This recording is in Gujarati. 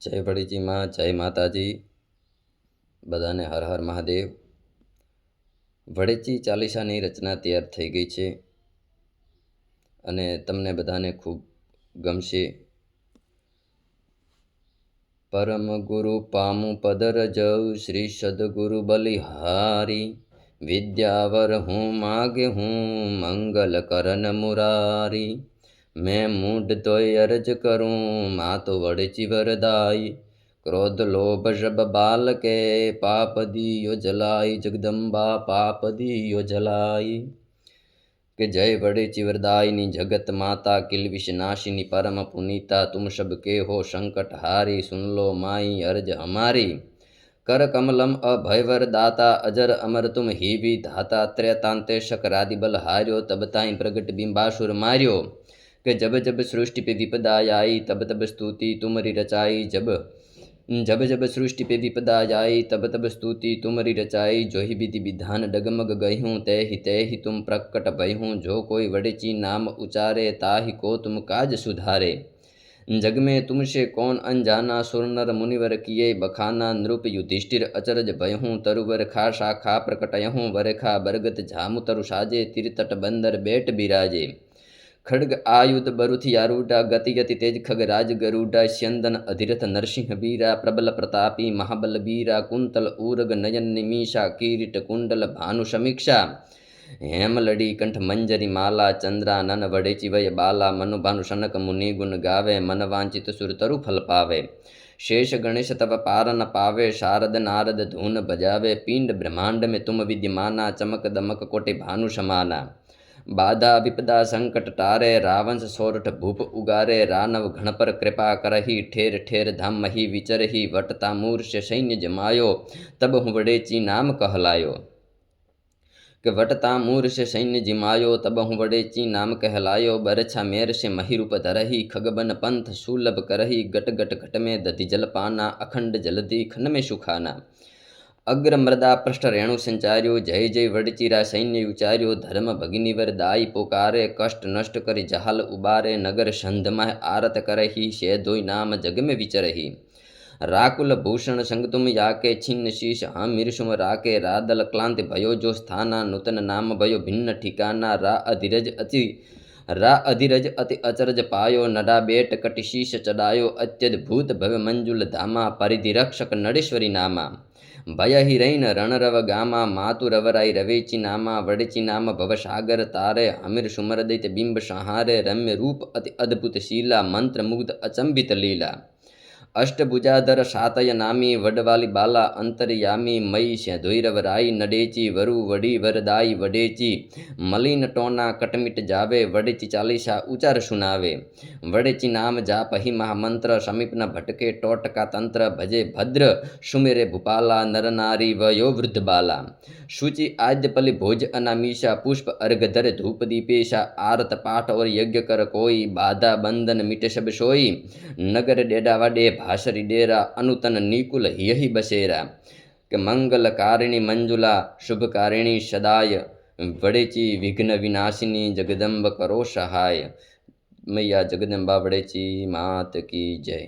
જય ભડીજીમાં જય માતાજી. બધાને હર હર મહાદેવ. વડેચી ચાલીસાની રચના તૈયાર થઈ ગઈ છે અને તમને બધાને ખૂબ ગમશે. પરમ ગુરુ પામુ પદર જવ શ્રી સદગુરુ બલિહારી. વિદ્યાવર હું માગે, હું મંગલ કરન મુરારી. मैं मूड तो अर्ज़ करूँ मात तो वड़चि वरदाई। क्रोध लोभ शब बाल के पाप दियो जलाई, जगदम्बा पाप दियो जलाई। के जय बड़े ચિવરદાયની जगत माता किल विशनाशिनी परम पुनीता, तुम सब के हो संकट हारी, सुन लो माई अर्ज़ हमारी। कर कमलम अभयवर दाता अजर अमर तुम ही भी धाता। त्रयतांते शक बल हार्यो, तब ताई प्रगट बिंबासुर मार्यो। कि जब जब सृष्टि पे विपदा आई, तब तब स्तुति तुम्हारी रचाई। जब जब जब सृष्टि पे विपदा आई, तब तब स्तुति तुम्हारी रचाई। जो ही विधि विधान डगमग गई हूँ तय ही तय ही तुम प्रकट भई हूँ जो कोई वड़ेची नाम उचारे, ताहि को तुम काज सुधारे। जग में तुमसे कौन अनजाना सुरनर मुनिवर किए। बखाना नृप युधिष्ठिर अचरज भयहूँ तरुवर खा शाखा प्रकटयहूँ। वरखा बरगत झामु तरु साजे तिरतट बंदर बेट बिराजे। खड्ग आयुध बरुथियारूढ़ा गति गति तेज खगराज गरुड़ा स्यंदन अधिरथ नरसिंह बीरा प्रबल प्रतापी महाबल बीरा कुंतल ऊरग नयन निमीषा कीरिट कुंडल भानु समीक्षा हेमलड़ी कंठ मंजरी माला चंद्रानन वडेची वय बाला मनु भानु शनक मुनि गुण गावे मन वांचित सुर तरु फल पावे शेष गणेश तब पार न पावे शारद नारद धून बजावे पिंड ब्रह्मांड में तुम विद्यमाना चमक दमक कोटि भानु समाना બાધા વિપદા સંકટ ટારે રાવંશ સોરઠ ભૂપ ઉગારે રાનવ ઘણપર કૃપા કરહી, ઠેર ઠેર ધામ મહી વિચરહી વટતા મૂર્ષ સૈન્ય જમાયો, તબ હું વડેચી નામ કહલાયો. કે વટતા મૂર સે સૈન્ય જિમાયો, તબ હું વડેચી નામ કહેલાયો, બરછા મેર સે મહીરૂપ ધરહી, ખગબન પંથ સુલભ કરહી ગટ ગટ ઘટ મેં દધિ જલપાના, અખંડ જલધિ ખન સુખાના. અગ્રમૃદા પૃષ્ઠ રેણુ સંચાર્યો, જય જય વડચીરા સૈન્ય ઉચાર્યો, ધર્મ ભગિનીવર દાઈ પોકારે, કષ્ટ નષ્ટ કરી જહાલ ઉબારે, નગર સંધમાં આરત કરહી, શેધોય નામ જગમે વિચરહી. રાકુલ ભૂષણ સંગતુમ યાકે છિન્ન શીશ હામીરસુમ રાકે રાદલ ક્લાંતિ ભયો જો સ્થાના, નૂતન નામ ભયો ભિન્ન ઠિકાના, રા અધિરજ અતિ, રા અધિરજ અતિ અચરજ પાયો, નડા બેટ કટિશીશ ચડાયો અત્યદભૂત ભવ મંજુલ ધામા પરિધિરક્ષક નડેશ્વરી નામા. ಭಯಹಿರೈನ ರಣರವ ಗಾಮ ಮಾತುರವರಾಯ್ ರವೇಚಿ ಮಾತುರವರೈ ರವೇಚಿನಾಮ ವಡಚಿನಾಮ ಭವಸಾಗರ ತಾರೆ ಅಮಿರ ಸುಮರದೈತ ಬಿಂಬ ಸಂಹಾರೆ ರಮ್ಯ ರೂಪ ಅತಿ ಅದ್ಭುತ ಶೀಲಾ ಮಂತ್ರ ಮುಗ್ಧ ಅಚಂಬಿತ ಲೀಲಾ. અષ્ટભુજાધર સાતય નામી વડવાલી બાલા અંતરયામી મયી ધોઈરવ રાઈ નડેચી વરુ વડી વરદાઈ વડેચી મલિન ટોના કટમિટ જાવે વડેચી ચાલીસા ઉચાર સુનાવે વડેચી નામ જાપ હિ મહામંત્ર સમીપના ભટકે ટોટકા તંત્ર ભજે ભદ્ર સુમેરે ભૂપાલા નરનારી વયો વૃદ્ધ બાલા શુચિ આદ્યપલી ભોજ અનામીશા પુષ્પ અર્ઘધર ધૂપ દીપેશા આરત પાઠ ઓર યજ્ઞ કર કોઈ બાધા બંધન મિટ શબ સોઈ નગર ડેડા વાડે ભાસરી ડેરા અનુતન નિકુલ યહી બસેરા કે મંગલકારિણી મંજુલા શુભકારિણી સદાય વડેચી વિઘ્ન વિનાશિની જગદંબ કરો સહાય. મૈયા જગદંબા વડેચી માત કી જય.